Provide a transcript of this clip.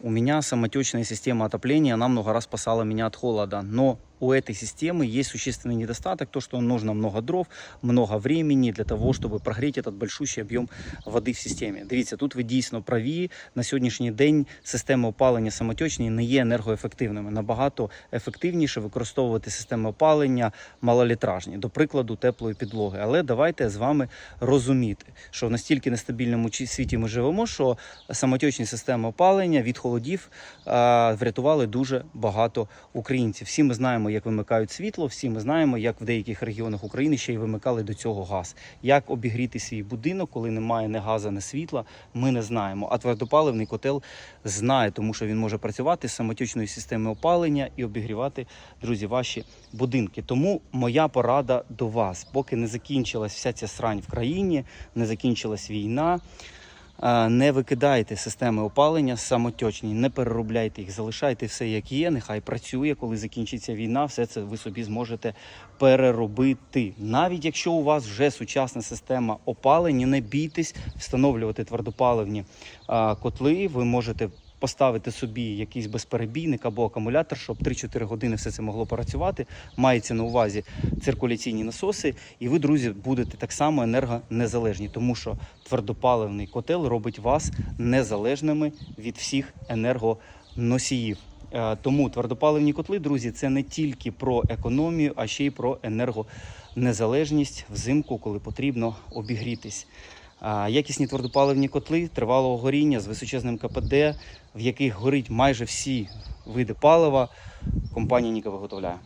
У меня самотечная система отопления, она много раз спасала меня от холода. Но у этой системы есть существенный недостаток, то, что нужно много дров, много времени для того, чтобы прогреть этот большущий об'єм води в системі. Дивіться, тут ви дійсно праві. На сьогоднішній день системи опалення самотечні не є енергоефективними. Набагато ефективніше використовувати системи опалення малолітражні, до прикладу, теплої підлоги. Але давайте з вами розуміти, що в настільки нестабільному чи- світі ми живемо, що самотечні системи опалення від холодів а, врятували дуже багато українців. Всі ми знаємо, як вимикають світло, всі ми знаємо, як в деяких регіонах України ще й вимикали до цього газ. Як обігріти свій будинок, коли немає ні газу, ні світла, ми не знаємо. А твердопаливний котел знає, тому що він може працювати з самотечною системою опалення і обігрівати, друзі, ваші будинки. Тому моя порада до вас, поки не закінчилась вся ця срань в країні, не закінчилась війна. Не викидайте системи опалення самотечні, не переробляйте їх, залишайте все як є. Нехай працює, коли закінчиться війна, все це ви собі зможете переробити. Навіть якщо у вас вже сучасна система опалення, не бійтесь встановлювати твердопаливні котли. Ви можете поставити собі якийсь безперебійник або акумулятор, щоб 3-4 години все це могло працювати. Мається на увазі циркуляційні насоси, і ви, друзі, будете так само енергонезалежні, тому що твердопаливний котел робить вас незалежними від всіх енергоносіїв. Е, Тому твердопаливні котли, друзі, це не тільки про економію, а ще й про енергонезалежність взимку, коли потрібно обігрітись. Якісні твердопаливні котли тривалого горіння з височезним КПД, в яких горить майже всі види палива, компанія Ніка виготовляє.